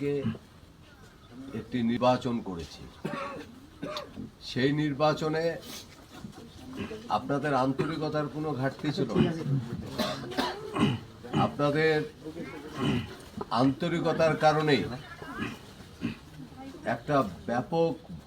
থেকে একটি নির্বাচন করেছি সেই নির্বাচনে আপনাদের আন্তরিকতার কোনো ঘাটতি ছিল না। আপনাদের আন্তরিকতার কারণেই একটা ব্যাপক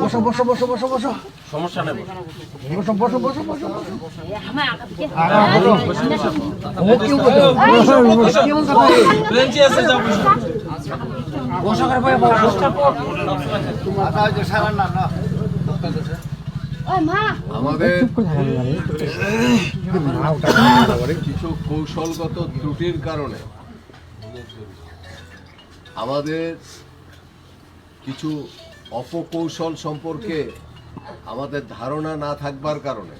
বসো বসো বসো বসো বসো সমস্যা নেই। বসো বসো বসো বসো যাও বসো আমাদের কিছু কৌশলগত ত্রুটির কারণে আমাদের কিছু অপকৌশল সম্পর্কে আমাদের ধারণা না থাকবার কারণে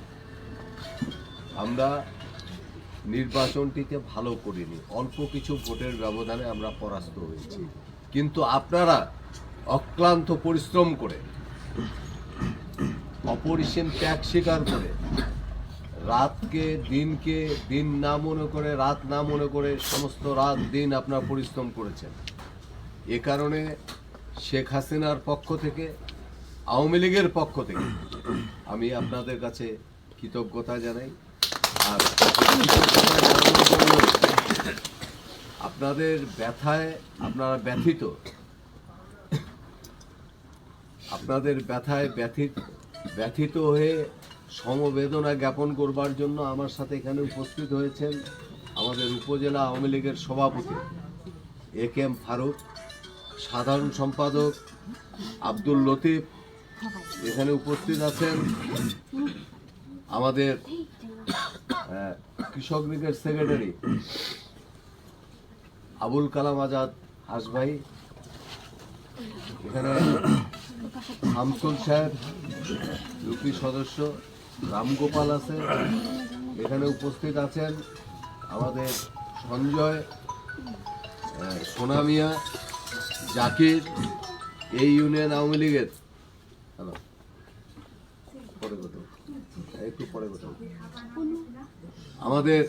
আমরা নির্বাচনটিকে ভালো করিনি। অল্প কিছু ভোটের ব্যবধানে আমরা পরাস্ত হয়েছি। কিন্তু আপনারা অক্লান্ত পরিশ্রম করে, অপরিসীম ত্যাগ স্বীকার করে রাতকে, দিনকে, দিন না মনে করে, রাত না মনে করে সমস্ত রাত, দিন আপনার পরিশ্রম করেছেন। এ কারণে শেখ হাসিনার পক্ষ থেকে, আওয়ামী লীগের পক্ষ থেকে আমি আপনাদের কাছে কৃতজ্ঞতা জানাই। আর আপনাদের ব্যথায় আপনারা ব্যথিত। আপনাদের ব্যথায় ব্যথিত ব্যথিত হয়ে সমবেদনা জ্ঞাপন করবার জন্য আমার সাথে এখানে উপস্থিত হয়েছেন আমাদের উপজেলা আওয়ামী লীগের সভাপতি এ কে এম ফারুক, সাধারণ সম্পাদক আব্দুল লতিফ, এখানে উপস্থিত আছেন আমাদের কৃষক লীগের সেক্রেটারি আবুল কালাম আজাদ হাস ভাই এখানে হামসুল সাহেব, ইউপি সদস্য রামগোপাল আছে, এখানে উপস্থিত আছেন আমাদের সঞ্জয় সোনামিয়া জাকির, এই ইউনিয়ন আওয়ামী লীগের। হ্যালো, পরে একটু পরে আমাদের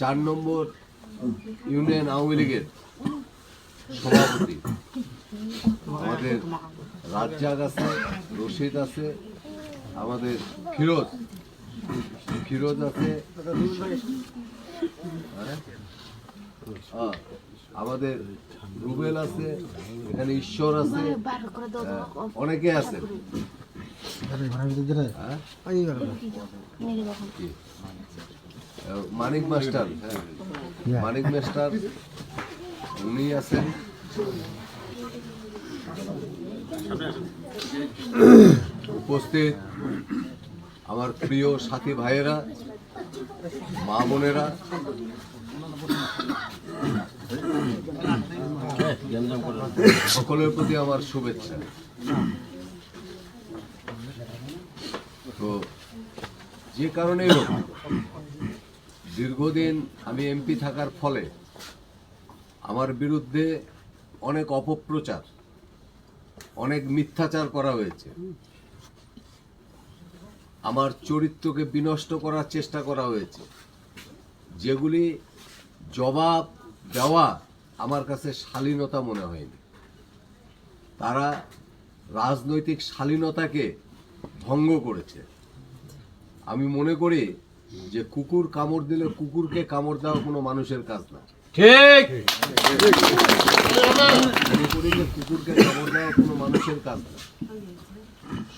চার নম্বর ইউনিয়ন আওয়ামী লীগের সভাপতি আমাদের রাজ্জাক আছে, রশিদ আছে, আমাদের ফিরোজ। ফিরোজ আছে। হ্যাঁ? আমাদের রুবেল আছে, এখানে ঈশ্বর আছে অনেকে আছে। হ্যাঁ? মানিক মাস্টার হ্যাঁ। মানিক মাস্টার, উনি আছেন। উপস্থিত আমার প্রিয় সাথী ভাইয়েরা, মা বোনেরা। সকলের প্রতি আমার শুভেচ্ছা। তো যে কারণে দীর্ঘদিন আমি এমপি থাকার ফলে আমার বিরুদ্ধে অনেক অপপ্রচার অনেক মিথ্যাচার করা হয়েছে। আমার চরিত্রকে বিনষ্ট করার চেষ্টা করা হয়েছে। যেগুলি জবাব দেওয়া আমার কাছে শালীনতা মনে হয়নি। তারা রাজনৈতিক শালীনতাকে ভঙ্গ করেছে। আমি মনে করি যে কুকুর কামড় দিলে কুকুরকে কামড় দেওয়া কোনো মানুষের কাজ না। ঠিক। কুকুরকে দেওয়া কোনো মানুষের না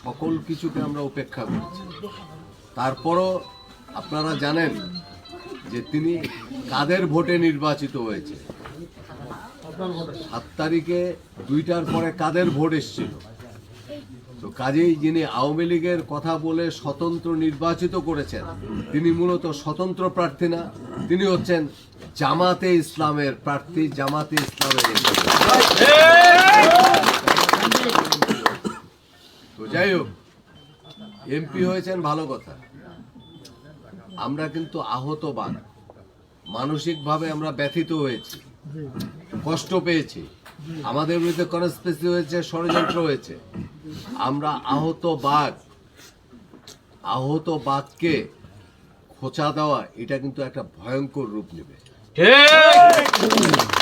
সকল কিছুকে আমরা উপেক্ষা করছি। তারপরও আপনারা জানেন যে তিনি কাদের ভোটে নির্বাচিত হয়েছে? সাত তারিখে দুইটার পরে কাদের ভোট এসেছিল? তো কাজেই যিনি আওয়ামী লীগের কথা বলে স্বতন্ত্র নির্বাচিত করেছেন, তিনি মূলত স্বতন্ত্র প্রার্থী না, তিনি হচ্ছেন জামাতে ইসলামের প্রার্থী, জামাতে ইসলামের তো যাই হোক, এমপি হয়েছেন ভালো কথা। আমরা কিন্তু আহত আহতবান, মানসিকভাবে আমরা ব্যথিত হয়েছি, কষ্ট পেয়েছি। আমাদের বিরুদ্ধে কনস্পেসি হয়েছে, ষড়যন্ত্র হয়েছে। আমরা আহত বাঘ। আহত বাঘকে খোঁচা দেওয়া এটা কিন্তু একটা ভয়ঙ্কর রূপ নেবে। ঠিক।